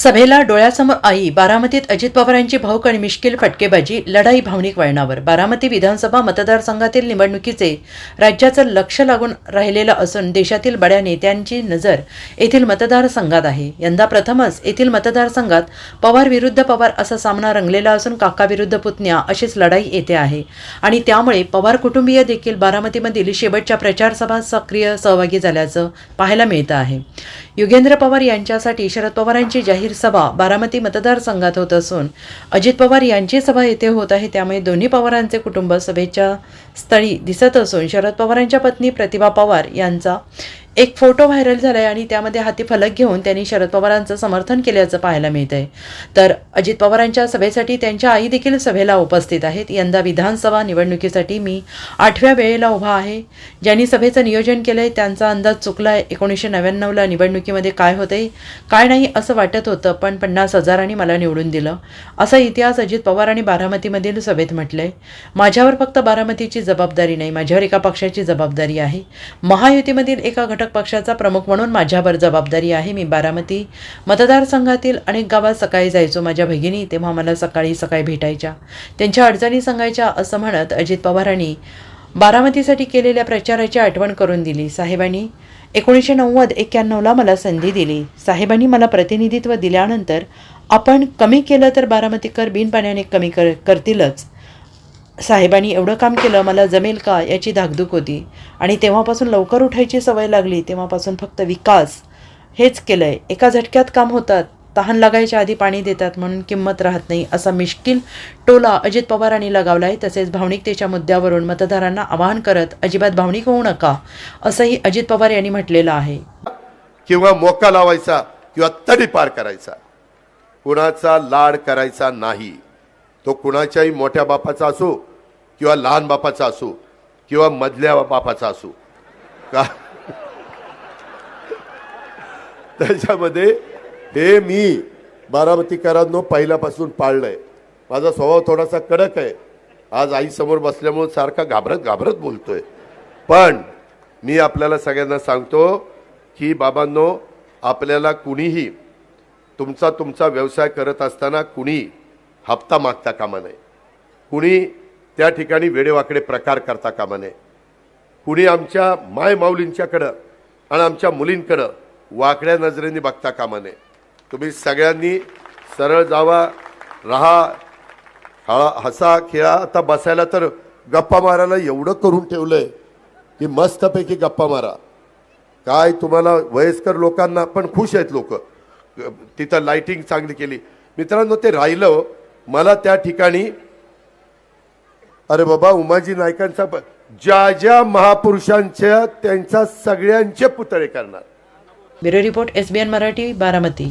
सभेला डोळ्यासमोर आई बारामतीत अजित पवारांची भाऊक आणि मिश्किल फटकेबाजी लढाई भावनिक वळणावर. बारामती विधानसभा मतदारसंघातील निवडणुकीचे राज्याचं लक्ष लागून राहिलेलं असून देशातील बड्या नेत्यांची नजर येथील मतदारसंघात आहे. यंदा प्रथमच येथील मतदारसंघात पवार विरुद्ध पवार असा सामना रंगलेला असून काका विरुद्ध पुतण्या अशीच लढाई येथे आहे. आणि त्यामुळे पवार कुटुंबीय देखील बारामतीमधील शेवटच्या प्रचारसभा सक्रिय सहभागी झाल्याचं पाहायला मिळतं आहे. युगेंद्र पवार यांच्यासाठी शरद पवारांची जाहीर सभा बारामती मतदारसंघात होत असून अजित पवार यांची सभा येथे होत आहे. त्यामुळे दोन्ही पवारांचे कुटुंब सभेच्या स्थळी दिसत असून शरद पवारांच्या पत्नी प्रतिभा पवार यांचा एक फोटो व्हायरल झालाय आणि त्यामध्ये हाती फलक घेऊन त्यांनी शरद पवारांचं समर्थन केल्याचं पाहायला मिळत आहे तर अजित पवारांच्या सभेसाठी त्यांच्या आई देखील सभेला उपस्थित आहेत. यंदा विधानसभा निवडणुकीसाठी मी आठव्या वेळेला उभा आहे. ज्यांनी सभेचं नियोजन केलंय त्यांचा अंदाज चुकला आहे एकोणीसशे नव्याण्णवला निवडणुकीमध्ये काय होते काय नाही असं वाटत होतं पण पन्नास हजारांनी मला निवडून दिलं. असा इतिहास अजित पवार आणि बारामतीमधील सभेत म्हटलंय. माझ्यावर फक्त बारामतीची जबाबदारी नाही माझ्यावर एका पक्षाची जबाबदारी आहे. महायुतीमधील एका घटक पक्षाचा प्रमुख म्हणून माझ्यावर जबाबदारी आहे. मी बारामती मतदारसंघातील अनेक गावात सकाळी जायचो. माझ्या भगिनी तेव्हा मला सकाळी सकाळी भेटायच्या. त्यांच्या अडचणी सांगायच्या असं म्हणत अजित पवारांनी बारामतीसाठी केलेल्या प्रचाराची आठवण करून दिली. साहेबांनी एकोणीसशे नव्वद एक्क्याण्णवला मला संधी दिली. साहेबांनी मला प्रतिनिधित्व दिल्यानंतर आपण कमी केलं तर बारामतीकर बिनपाण्याने कमी कर करतीलच. साहेबांनी एवढं काम केलं मला जमेल का याची धाकधूक होती. आणि तेव्हापासून लवकर उठायची सवय लागली तेव्हापासून फक्त विकास हेच केलं आहे एका झटक्यात काम होतात तहान लागायच्या आधी पाणी देतात म्हणून किंमत राहत नाही असा मिश्किल टोला अजित पवारांनी लगावला आहे तसेच भावनिकतेच्या मुद्द्यावरून मतदारांना आवाहन करत अजिबात भावनिक होऊ नका असंही अजित पवार यांनी म्हटलेलं आहे. किंवा मोका लावायचा किंवा तडी पार करायचा. कुणाचा लाड करायचा नाही. तो कुणाच्याही मोठ्या बापाचा असो किंवा लहान बापाचा असू किंवा मधल्या बापाचा असू. का? त्याच्यामध्ये हे मी बारामतीकरांनो पहिल्यापासून पाळलंय. माझा स्वभाव थोडासा कडक आहे. आज आईसमोर बसल्यामुळे सारखा घाबरत घाबरत बोलतोय. पण मी आपल्याला सगळ्यांना सांगतो की बाबांनो आपल्याला कुणीही तुमचा तुमचा व्यवसाय करत असताना कुणी हप्ता मागता कामा नये. कुणी त्या ठिकाणी वेडेवाकडे प्रकार करता कामा नये. कुणी आमच्या माय माऊलींच्याकडं आणि आमच्या मुलींकडं वाकड्या नजरेने बघता कामा नये. तुम्ही सगळ्यांनी सरळ जावा राहा हळा हसा खेळा. आता बसायला तर गप्पा मारायला एवढं करून ठेवलं आहे की मस्तपैकी गप्पा मारा. काय तुम्हाला वयस्कर लोकांना पण खुश आहेत लोक. तिथं लाइटिंग चांगली केली. मित्रांनो ते राहिलं. मला त्या ठिकाणी अरे बाबा उमाजी नायकांचा ज्या ज्या महापुरुषांच्या त्यांचा सगळ्यांचे पुतळे करणार. Bureau report S B N Marathi Baramati.